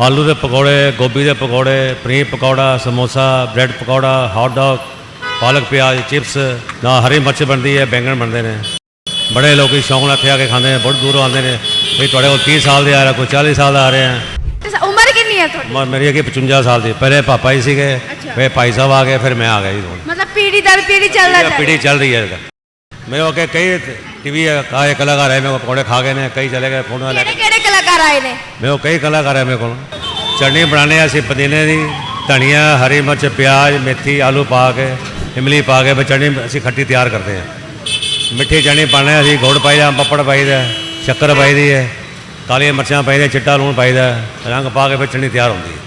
ਆਲੂ ਦੇ ਪਕੌੜੇ ਗੋਭੀ ਦੇ pakore paneer pakora samosa bread pakora hot dog ਪਾਲਕ ਪਿਆਜ਼ ਚਿਪਸ ਨਾ ਹਰੀ ਮਿਰਚ ਬਣਦੀ ਹੈ ਬੈਂਗਣ ਬਣਦੇ ਨੇ। ਬੜੇ ਲੋਕੀ ਸ਼ੌਂਕ ਨਾਲ ਇੱਥੇ ਆ ਕੇ ਖਾਂਦੇ ਨੇ ਬਹੁਤ ਦੂਰੋਂ ਆਉਂਦੇ ਨੇ। ਵੀ ਤੁਹਾਡੇ ਕੋਲ 30 ਸਾਲ ਦੇ ਆ ਰਿਹਾ ਕੋਈ 40 ਸਾਲ ਦਾ ਆ ਰਿਹਾ ਤੇ ਉਮਰ ਕਿੰਨੀ ਹੈ ਤੁਹਾਡੀ? ਮ- ਮੇਰੀ ਹੈਗੀ 55 ਸਾਲ ਦੀ। ਪਹਿਲੇ ਪਾਪਾ ਜੀ ਸੀਗੇ ਫਿਰ ਭਾਈ ਸਾਹਿਬ ਆ ਗਏ ਫਿਰ ਮੈਂ ਆ ਗਿਆ ਜੀ ਮਤਲਬ ਪੀੜੀ ਦਰ ਪੀੜੀ ਚੱਲਦਾ ਜਾ ਪੀੜੀ ਚੱਲ ਰਹੀ ਹੈ ਇਹਦਾ ਮੇਰੇ ਕੋਲ ਕਈ ਟੀਵੀ ਆਏ ਕਲਾਕਾਰ ਆਏ ਮੇਰੇ ਕੋਲ ਪਕੌੜੇ ਖਾ ਗਏ ਨੇ ਕਈ ਚਲੇ ਗਏ ਫੋਟੋਆਂ ਲੈ ਕੇ ਆਏ ਨੇ। ਮੇਰੇ ਕੋਲ ਕਈ ਕਲਾਕਾਰ ਹੈ ਮੇਰੇ ਕੋਲ। ਚਟਨੀ ਬਣਾਉਂਦੇ ਹਾਂ ਅਸੀਂ ਪੁਦੀਨੇ ਦੀ ਧਨੀਆ ਹਰੀ ਮਿਰਚ ਪਿਆਜ਼ ਮੇਥੀ ਆਲੂ ਪਾ ਕੇ ਇਮਲੀ ਪਾ ਕੇ ਚਟਨੀ ਅਸੀਂ ਖੱਟੀ ਤਿਆਰ ਕਰਦੇ ਹਾਂ ਮਿੱਠੀ ਚਟਨੀ ਹਾਂ ਅਸੀਂ ਗੁੜ ਪਾਈਦਾ ਪੱਪੜ ਪਾਈਦਾ ਸ਼ੱਕਰ ਪਾਈਦੀ ਹੈ ਕਾਲੀਆਂ ਮਿਰਚਾਂ ਪਾਈਦੀਆਂ ਚਿੱਟਾ ਲੂਣ ਪਾਈਦਾ ਰੰਗ ਪਾ ਕੇ ਫਿਰ ਚਟਨੀ ਤਿਆਰ ਹੁੰਦੀ ਹੈ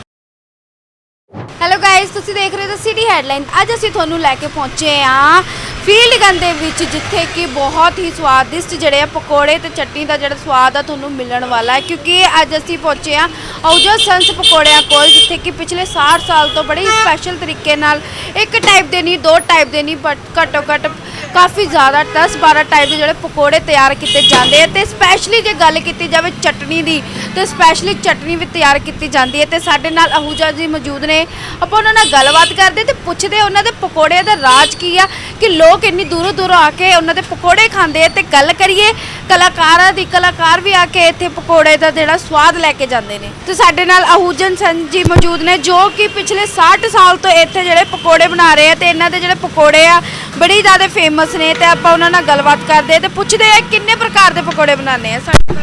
ਹੈਲੋ ਗਾਇਸ ਤੁਸੀਂ ਦੇਖ ਰਹੇ ਹੋ ਸਿਟੀ ਹੈਡਲਾਈਨ ਅੱਜ ਅਸੀਂ ਤੁਹਾਨੂੰ ਲੈ ਕੇ ਪਹੁੰਚੇ ਆ ਫੀਲਡ ਗਨ ਦੇ ਵਿੱਚ ਜਿੱਥੇ ਕਿ ਬਹੁਤ ਹੀ ਸਵਾਦਿਸ਼ਟ ਜਿਹੜੇ ਆ ਪਕੌੜੇ ਤੇ ਚਟਨੀ ਦਾ ਜਿਹੜਾ ਸਵਾਦ ਆ ਤੁਹਾਨੂੰ ਮਿਲਣ ਵਾਲਾ ਹੈ, ਕਿਉਂਕਿ ਅੱਜ ਅਸੀਂ ਪਹੁੰਚੇ ਆ ਔਜਾ ਸੰਸ ਪਕੌੜਿਆਂ ਕੋਲ, ਜਿੱਥੇ ਕਿ ਪਿਛਲੇ 60 ਸਾਲ ਤੋਂ ਬੜੇ ਸਪੈਸ਼ਲ ਤਰੀਕੇ ਨਾਲ ਇੱਕ ਟਾਈਪ ਦੇ ਨਹੀਂ, ਦੋ ਟਾਈਪ ਦੇ ਨਹੀਂ ਬਟ ਘੱਟੋ ਘੱਟ ਕਾਫੀ ਜ਼ਿਆਦਾ 10 12 ਟਾਈਪ ਦੇ ਜਿਹੜੇ ਪਕੌੜੇ ਤਿਆਰ ਕੀਤੇ ਜਾਂਦੇ ਆ ਤੇ ਸਪੈਸ਼ਲੀ ਜੇ ਗੱਲ ਕੀਤੀ ਜਾਵੇ ਚਟਨੀ ਦੀ ਤੇ ਸਪੈਸ਼ਲੀ ਚਟਨੀ ਵੀ ਤਿਆਰ ਕੀਤੀ ਜਾਂਦੀ ਹੈ ਤੇ ਸਾਡੇ ਨਾਲ ਅਹੂਜਾ ਜੀ ਮੌਜੂਦ ਨੇ। ਆਪਾਂ ਉਹਨਾਂ ਨਾਲ ਗੱਲਬਾਤ ਕਰਦੇ ਤੇ ਪੁੱਛਦੇ ਉਹਨਾਂ ਦੇ ਪਕੌੜਿਆਂ ਦਾ ਰਾਜ ਕੀ ਆ ਕਿ ਲੋਕ ਇੰਨੀ ਦੂਰੋਂ ਦੂਰੋਂ ਆ ਕੇ ਉਹਨਾਂ ਦੇ ਪਕੌੜੇ ਖਾਂਦੇ ਆ ਤੇ ਗੱਲ ਕਰੀਏ, ਕਲਾਕਾਰਾਂ ਦੀ ਕਲਾਕਾਰ ਵੀ ਆ ਕੇ ਇੱਥੇ ਪਕੌੜੇ ਦਾ ਜਿਹੜਾ ਸਵਾਦ ਲੈ ਕੇ ਜਾਂਦੇ ਨੇ। ਤੇ ਸਾਡੇ ਨਾਲ ਅਹੂਜਨ ਸੰ ਜੀ ਮੌਜੂਦ ਨੇ ਜੋ ਕਿ ਪਿਛਲੇ 60 ਸਾਲ ਤੋਂ ਇੱਥੇ ਜਿਹੜੇ ਪਕੌੜੇ ਬਣਾ ਰਹੇ ਆ ਤੇ ਇਹਨਾਂ ਦੇ ਜਿਹੜੇ ਪਕੌੜੇ ਆ ਬੜੀ ਜ਼ਿਆਦਾ ਫੇਮਸ ਨੇ ਤੇ ਆਪਾਂ ਉਹਨਾਂ ਨਾਲ ਗੱਲਬਾਤ ਕਰਦੇ ਆ ਤੇ ਪੁੱਛਦੇ ਆ ਕਿੰਨੇ ਪ੍ਰਕਾਰ ਦੇ ਪਕੌੜੇ ਬਣਾਉਂਦੇ ਆ। ਸਾਡੇ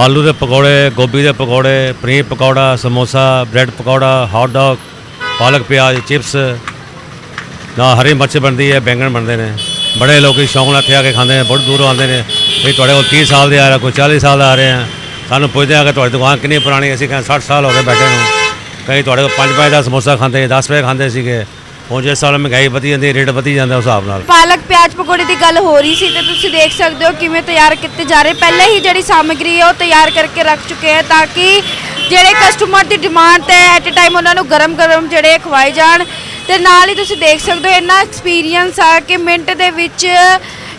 ਆਲੂ ਦੇ ਪਕੌੜੇ, ਗੋਭੀ ਦੇ pakore, paneer pakora, samosa, bread pakora hot dog ਪਾਲਕ ਪਿਆਜ਼ ਚਿਪਸ ਨਾ ਹਰੀ ਮਿਰਚ ਬਣਦੀ ਹੈ, ਬੈਂਗਣ ਬਣਦੇ ਨੇ। ਬੜੇ ਲੋਕੀ ਸ਼ੌਂਕ ਨਾਲ ਇੱਥੇ ਆ ਕੇ ਖਾਂਦੇ ਨੇ, ਬਹੁਤ ਦੂਰੋਂ ਆਉਂਦੇ ਨੇ। ਵੀ ਤੁਹਾਡੇ ਕੋਲ 30 ਸਾਲ ਦੇ ਆ ਰਿਹਾ ਕੋਈ 40 ਸਾਲ ਦਾ ਆ ਰਿਹਾ ਸਾਨੂੰ ਪੁੱਛਦੇ ਆ ਕਿ ਤੁਹਾਡੀ ਦੁਕਾਨ ਕਿੰਨੀ ਪੁਰਾਣੀ ਅਸੀਂ ਕਹਿੰਦੇ 60 ਸਾਲ ਹੋ ਗਏ ਬੈਠੇ ਨੂੰ। ਕਈ ਤੁਹਾਡੇ ਕੋਲ 5 ਰੁਪਏ ਦਾ ਸਮੋਸਾ ਖਾਂਦੇ 10 ਰੁਪਏ ਖਾਂਦੇ ਸੀਗੇ। ਹੁਣ ਜਿਸ ਸਾਲ ਮਹਿੰਗਾਈ ਵਧੀ ਜਾਂਦੀ ਰੇਟ ਵਧੀ ਜਾਂਦਾ ਉਸ ਹਿਸਾਬ ਨਾਲ। ਪਾਲਕ ਪਿਆਜ਼ ਪਕੌੜੇ ਦੀ ਗੱਲ ਹੋ ਰਹੀ ਸੀ ਤੇ ਤੁਸੀਂ ਦੇਖ ਸਕਦੇ ਹੋ ਕਿਵੇਂ ਤਿਆਰ ਕੀਤੇ ਜਾ ਰਹੇ। ਪਹਿਲਾਂ ਹੀ ਜਿਹੜੀ ਸਾਮਗਰੀ ਹੈ ਉਹ ਤਿਆਰ ਕਰਕੇ ਰੱਖ ਚੁੱਕੇ ਹੈ ਤਾਂ ਕਿ ਜਿਹੜੇ ਕਸਟਮਰ ਦੀ ਡਿਮਾਂਡ ਤੇ ਐਟ ਅ ਟਾਈਮ ਉਹਨਾਂ ਨੂੰ ਗਰਮ-ਗਰਮ ਜਿਹੜੇ ਖਵਾਏ ਜਾਣ। ਤੇ ਨਾਲ ਹੀ ਤੁਸੀਂ ਦੇਖ ਸਕਦੇ ਹੋ ਇੰਨਾ ਐਕਸਪੀਰੀਅੰਸ ਆ ਕਿ ਮਿੰਟ ਦੇ ਵਿੱਚ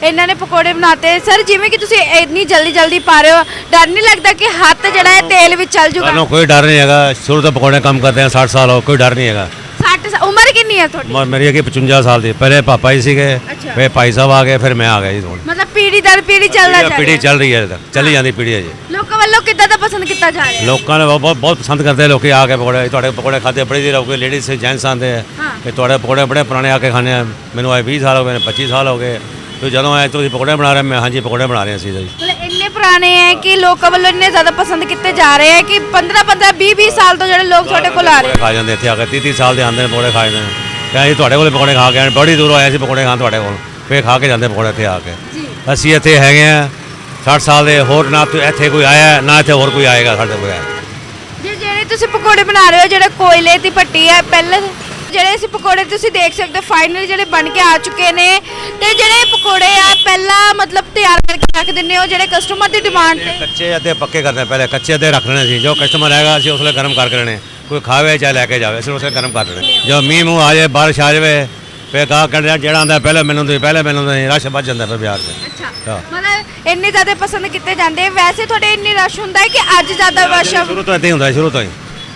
ਇਹਨਾਂ ਨੇ ਪਕੌੜੇ ਬਣਾਤੇ। ਸਰ ਜਿਵੇਂ ਕਿ ਤੁਸੀਂ ਇੰਨੀ ਜਲਦੀ ਜਲਦੀ ਪਾ ਰਹੇ ਹੋ ਡਰ ਨਹੀਂ ਲੱਗਦਾ ਕਿ ਹੱਥ ਜਿਹੜਾ ਹੈ ਤੇਲ ਵਿੱਚ ਚੱਲ ਜੂਗਾ? ਸਾਨੂੰ ਕੋਈ ਡਰ ਨਹੀਂ ਹੈਗਾ। ਸ਼ੁਰੂ ਤੋਂ ਪਕੌੜੇ ਕੰਮ ਕਰਦੇ ਆ 60 ਸਾਲ ਹੋ ਕੋਈ ਡਰ ਨਹੀਂ ਹੈਗਾ। 60 ਉਮਰ ਕਿੰਨੀ ਹੈ ਤੁਹਾਡੀ? ਮ- ਮੇਰੀ ਹੈਗੀ 55 ਸਾਲ ਦੀ। ਪਹਿਲੇ ਪਾਪਾ ਜੀ ਸੀਗੇ ਅੱਛਾ। ਫਿਰ ਭਾਈ ਸਾਹਿਬ ਆ ਗਏ ਫਿਰ ਮੈਂ ਆ ਗਿਆ ਜੀ ਹੁਣ। ਮਤਲਬ ਪੀੜੀ ਦਰ ਪੀੜੀ ਚੱਲਦਾ ਜਾ ਪੀੜੀ ਰਿਹਾ। ਚੱਲ ਰਹੀ ਹੈ ਚੱਲੀ ਜਾਂਦੀ ਪੀੜੀ ਹੈ ਜੀ ਲੋਕਾਂ ਵੱਲੋਂ ਕਿੱਦਾਂ ਦਾ ਪਸੰਦ ਕੀਤਾ ਜਾ ਰਿਹਾ? ਹੈ ਲੋਕਾਂ ਨੇ ਬਹੁਤ ਬਹੁਤ- ਬਹੁਤ ਪਸੰਦ ਕਰਦੇ ਆ ਲੋਕੀ ਆ ਕੇ ਪਕੌੜੇ। ਤੁਹਾਡੇ ਪਕੌੜੇ ਖਾਦੇ ਬੜੀ ਦੇਰ ਹੋ ਗਈ ਲੇਡੀਜ਼ ਤੇ ਜੈਂਟਸ ਆਉਂਦੇ ਆ। ਹਾਂ। ਤੇ ਤੁਹਾਡੇ ਪਕੌੜੇ ਬੜੇ ਪੁਰਾਣੇ ਆ ਕੇ ਖਾਣੇ ਆ। ਮੈਨੂੰ ਆਏ 20 ਸਾਲ ਹੋ ਗਏ ਨੇ 25 ਸਾਲ ਹੋ ਗਏ। ਤੇ ਜਦੋਂ ਆਏ ਤੁਸੀਂ ਪਕੌੜੇ ਬਣਾ ਰਹੇ ਮੈਂ ਹਾਂਜੀ ਪਕੌੜੇ ਬਣਾ ਰਹੇ ਸੀ ਜੀ। ਮਤਲਬ ਪੁਰਾਣੇ ਹੈ ਕਿ ਲੋਕਾਂ ਵੱਲੋਂ ਇੰਨੇ ਜ਼ਿਆਦਾ ਪਸੰਦ ਕੀਤੇ ਜਾ ਰਹੇ ਹੈ ਕਿ 15 15 20 20 ਸਾਲ ਤੋਂ ਜਿਹੜੇ ਲੋਕ ਤੁਹਾਡੇ ਕੋਲ ਆ ਰਹੇ ਪਕੌੜੇ ਖਾ ਜਾਂਦੇ ਇੱਥੇ ਆ ਕੇ 30 30 ਸਾਲ ਦੇ ਆਉਂਦੇ ਨੇ ਪਕੌੜੇ ਖਾ ਜਾਂਦੇ ਨੇ। ਤੇ ਅਸੀਂ ਤੁਹਾਡੇ ਕੋਲ ਪਕੌੜੇ ਖਾ ਕੇ ਆਏ ਬੜੀ ਦੂਰੋਂ ਆਏ ਸੀ ਪਕੌੜੇ ਖਾਣ ਤੁਹਾਡੇ ਕੋਲ। ਫੇਰ ਖਾ ਕੇ ਜਾਂਦੇ ਪਕੌੜੇ ਇੱਥੇ ਆ ਕੇ। ਅਸੀਂ ਇੱਥੇ ਹੈਗੇ ਆ 60 ਸਾਲ ਦੇ ਹੋਰ ਨਾ ਤੇ ਇੱਥੇ ਕੋਈ ਆਇਆ ਨਾ ਇੱਥੇ ਹੋਰ ਕੋਈ ਆਏਗਾ ਸਾਡੇ ਕੋਲ। ਜੇ ਜਿਹੜੇ ਤੁਸੀਂ ਪਕੌੜੇ ਬਣਾ ਰਹੇ ਹੋ ਜਿਹੜੇ ਕੋਇਲੇ ਦੀ ਭੱਟੀ ਹੈ ਪਹਿਲੇ ਜਿਹੜੇ ਅਸੀਂ ਪਕੌੜੇ ਤੁਸੀਂ ਦੇਖ ਸਕਦੇ ਹੋ ਫਾਈਨਲ ਜਿਹੜੇ ਬਣ ਕੇ ਆ ਚੁੱਕੇ ਨੇ। ਤੇ ਜਿਹੜੇ ਪਕੌੜੇ ਆ ਪਹਿਲਾਂ ਮਤਲਬ ਤਿਆਰ ਕਰਕੇ ਰੱਖ ਦਿੰਦੇ ਹੋ ਜਿਹੜੇ ਕਸਟਮਰ ਦੀ ਡਿਮਾਂਡ ਤੇ। ਕੱਚੇ ਅਤੇ ਪੱਕੇ ਕਰਦੇ ਪਹਿਲੇ ਕੱਚੇ ਅਤੇ ਰੱਖ ਲੈਣੇ ਸੀ। ਜੋ ਕਸਟਮਰ ਆਏਗਾ ਅਸੀਂ ਉਸਲੇ ਗਰਮ ਕਰਕੇ ਲੈਣੇ। ਕੋਈ ਖਾਵੇ ਚਾਹੇ ਲੈ ਕੇ ਜਾਵੇ ਅਸੀਂ ਉਸਲੇ ਗਰਮ ਕਰ ਲੈਣੇ। ਜੋ ਮੀਂਹ ਮੂੰਹ ਆ ਜਾਏ ਬਾਰਿਸ਼ ਆ ਜਾਵੇ ਫੇਰ ਕਹਾ ਕਹਿੰਦੇ ਜਿਹੜਾ ਆਂਦਾ ਪਹਿਲੇ ਮੈਨੂੰ ਦੇ ਪਹਿਲੇ ਮੈਨੂੰ ਦੇ ਰਸ਼ ਵੱਜ ਜਾਂਦਾ ਫਿਰ ਅੱਛਾ। ਹਾਂ। ਮਤਲਬ ਇੰਨੇ ਜ਼ਿਆਦਾ ਪਸੰਦ ਕੀਤੇ ਜਾਂਦੇ ਵੈਸੇ ਤੁਹਾਡੇ ਇੰਨੀ ਰਸ਼ ਹੁੰਦਾ ਹੈ ਕਿ ਅੱਜ ਜ਼ਿਆਦਾ ਰਸ਼ ਸ਼ੁਰੂ ਤੋਂ ਇੱਦਾਂ ਹੀ ਹੁੰਦਾ ਸ਼ੁਰੂ ਤੋਂ ਹੀ।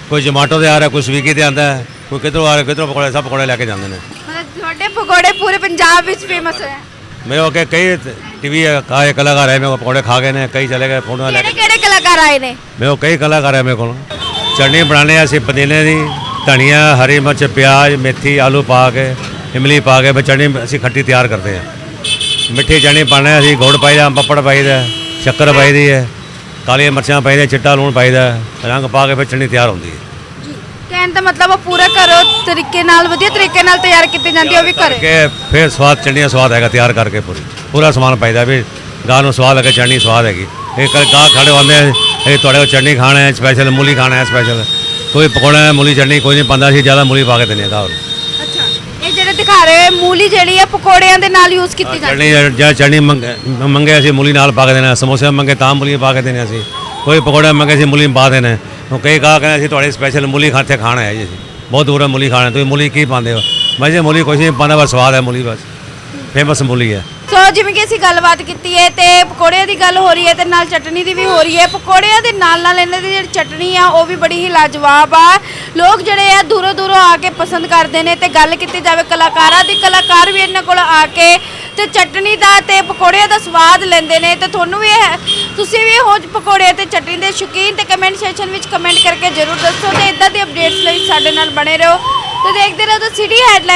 ਕੋਈ ਜਮਾਟੋ ਤੇ ਆ ਰਿਹਾ ਕੋਈ ਸਵੀਗੀ ਤੇ ਆਂਦਾ ਹੈ, ਕੋਈ ਕਿਧਰੋਂ ਆ ਰਿਹਾ ਕਿਧਰੋਂ ਪਕੌੜੇ ਸਭ ਪਕੌੜੇ ਲੈ ਕੇ ਜਾਂਦੇ ਨੇ। ਮਤਲਬ ਤੁਹਾਡੇ ਪਕੌੜੇ ਪੂਰੇ ਪੰਜਾਬ ਵਿੱਚ ਫੇਮਸ ਹੈ ਮੇਰੇ ਕੋਲ ਕਈ ਟੀਵੀ ਆਏ ਕਲਾਕਾਰ ਆਏ ਮੇਰੇ ਕੋਲ ਪਕੌੜੇ ਖਾ ਗਏ ਨੇ ਕਈ ਚਲੇ ਗਏ ਫੋਟੋਆਂ ਲੈ ਕੇ। ਕਿਹੜੇ ਕਲਾਕਾਰ ਆਏ ਨੇ? ਮੇਰੇ ਕੋਲ ਕਈ ਕਲਾਕਾਰ ਹੈ ਮੇਰੇ ਕੋਲ। ਚਟਨੀ ਹਾਂ ਅਸੀਂ ਪੁਦੀਨੇ ਦੀ ਧਨੀਆ ਹਰੀ ਮਿਰਚ ਪਿਆਜ਼ ਮੇਥੀ ਆਲੂ ਪਾ ਕੇ ਇਮਲੀ ਪਾ ਕੇ ਚਟਨੀ ਅਸੀਂ ਖੱਟੀ ਤਿਆਰ ਕਰਦੇ ਹਾਂ ਮਿੱਠੀ ਪਾਉਂਦੇ ਹਾਂ ਅਸੀਂ ਗੁੜ ਪਾਈਦਾ ਪੱਪੜ ਪਾਈਦਾ ਸ਼ੱਕਰ ਪਾਈਦੀ ਹੈ ਕਾਲੀਆਂ ਮਿਰਚਾਂ ਪਾਈਦੀਆਂ ਚਿੱਟਾ ਲੂਣ ਪਾਈਦਾ ਰੰਗ ਪਾ ਕੇ ਫਿਰ ਚਟਨੀ ਤਿਆਰ ਹੁੰਦੀ ਹੈ। ਦਾ ਮਤਲਬ ਉਹ ਪੂਰਾ ਘਰੋਂ ਤਰੀਕੇ ਨਾਲ ਵਧੀਆ ਤਰੀਕੇ ਨਾਲ ਤਿਆਰ ਕੀਤੀ ਜਾਂਦੀ ਹੈ ਉਹ ਵੀ ਘਰੇ। ਕਿ ਫਿਰ ਸਵਾਦ ਚਟਨੀ ਸਵਾਦ ਹੈਗਾ ਤਿਆਰ ਕਰਕੇ ਪੂਰੀ। ਪੂਰਾ ਸਮਾਨ ਪਾਈਦਾ ਵੀ ਗਾਹ ਨੂੰ ਸਵਾਦ ਲੱਗੇ ਚਟਨੀ ਸਵਾਦ ਹੈਗੀ। ਇਹ ਕਈ ਗਾਹ ਖੜੇ ਹੁੰਦੇ ਆ, ਇਹ ਤੁਹਾਡੇ ਕੋਲ ਚਟਨੀ ਖਾਣਾ ਹੈ ਸਪੈਸ਼ਲ ਮੂਲੀ ਖਾਣਾ ਹੈ ਸਪੈਸ਼ਲ ਕੋਈ ਪਕੌੜਾ ਮੂਲੀ ਚਟਨੀ ਕੋਈ ਨਹੀਂ ਪਾਉਂਦਾ ਸੀ ਜ਼ਿਆਦਾ ਮੂਲੀ ਪਾ ਕੇ ਦਿੰਦੇ ਆ ਗਾਹ ਨੂੰ। ਅੱਛਾ ਇਹ ਜਿਹੜੇ ਦਿਖਾ ਰਹੇ ਹੋ ਮੂਲੀ ਜਿਹੜੀ ਹੈ ਪਕੌੜਿਆਂ ਦੇ ਨਾਲ ਯੂਜ਼ ਕੀਤੀ ਜਾਂਦੀ ਚਟਨੀ ਜਾਂ ਚਟਨੀ ਮੰਗੇ ਮੰਗੇ ਅਸੀਂ ਮੂਲੀ ਨਾਲ ਪਾ ਕੇ ਦੇਣਾ ਸਮੋਸੇ ਮੰਗੇ ਤਾਂ ਮੂਲੀ ਪਾ ਕੇ ਦੇਣੇ ਅਸੀਂ। ਕੋਈ ਪਕੌੜਾ ਮੰਗੇ ਸੀ ਮੂਲੀ ਪਾ ਦੇਣਾ ਉਹ ਕਈ ਗਾਹ ਕਹਿੰਦੇ ਅਸੀਂ ਤੁਹਾਡੇ ਸਪੈਸ਼ਲ ਮੂਲੀ ਖਾਤੇ ਖਾਣਾ ਹੈ ਜੀ ਅਸੀਂ। ਬਹੁਤ ਦੂਰ ਮੂਲੀ ਖਾਣਾ। ਤੁਸੀਂ ਮੂਲੀ ਕੀ ਪਾਉਂਦੇ ਹੋ? ਮੈਂ ਜੀ ਮੂਲੀ ਕੁਛ ਨਹੀਂ ਪਾਉਂਦਾ, ਬਸ ਸਵਾਦ ਹੈ ਮੂਲੀ ਬਸ। ਫੇਮਸ ਮੂਲੀ ਹੈ। ਸੋ ਜਿਵੇਂ ਕਿ ਅਸੀਂ ਗੱਲਬਾਤ ਕੀਤੀ ਹੈ ਤੇ ਪਕੌੜਿਆਂ ਦੀ ਗੱਲ ਹੋ ਰਹੀ ਹੈ ਤੇ ਨਾਲ ਚਟਨੀ ਦੀ ਵੀ ਹੋ ਰਹੀ ਹੈ। ਪਕੌੜਿਆਂ ਦੇ ਨਾਲ ਨਾਲ ਇਹਨਾਂ ਦੀ ਜਿਹੜੀ ਚਟਨੀ ਆ, ਉਹ ਵੀ ਬੜੀ ਹੀ ਲਾਜਵਾਬ ਆ। ਲੋਕ ਜਿਹੜੇ ਆ, ਦੂਰੋਂ ਦੂਰੋਂ ਆ ਕੇ ਪਸੰਦ ਕਰਦੇ ਨੇ ਤੇ ਗੱਲ ਕੀਤੀ ਜਾਵੇ ਕਲਾਕਾਰਾਂ ਦੀ, ਕਲਾਕਾਰ ਵੀ ਇਹਨਾਂ ਕੋਲ ਆ ਕੇ ਤੇ ਚਟਨੀ ਦਾ ਤੇ ਪਕੌੜਿਆਂ ਦਾ ਸਵਾਦ ਲੈਂਦੇ ਨੇ। ਤੇ ਤੁਹਾਨੂੰ ਵੀ ਇਹ ਤੁਸੀਂ ਵੀ ਹੋ ਪਕੌੜੇ ਤੇ ਚਟਨੀ ਦੇ ਸ਼ੌਕੀਨ ਤੇ ਕਮੈਂਟ ਸੈਕਸ਼ਨ ਵਿੱਚ ਕਮੈਂਟ ਕਰਕੇ ਜਰੂਰ ਦੱਸੋ ਤੇ ਇਦਾਂ ਦੀ ਅਪਡੇਟਸ ਲਈ ਸਾਡੇ ਨਾਲ ਬਣੇ ਰਹੋ। ਤੇ ਦੇਖਦੇ ਰਹੋ ਤਾਂ ਸਿਟੀ ਹੈਡਲਾਈਨ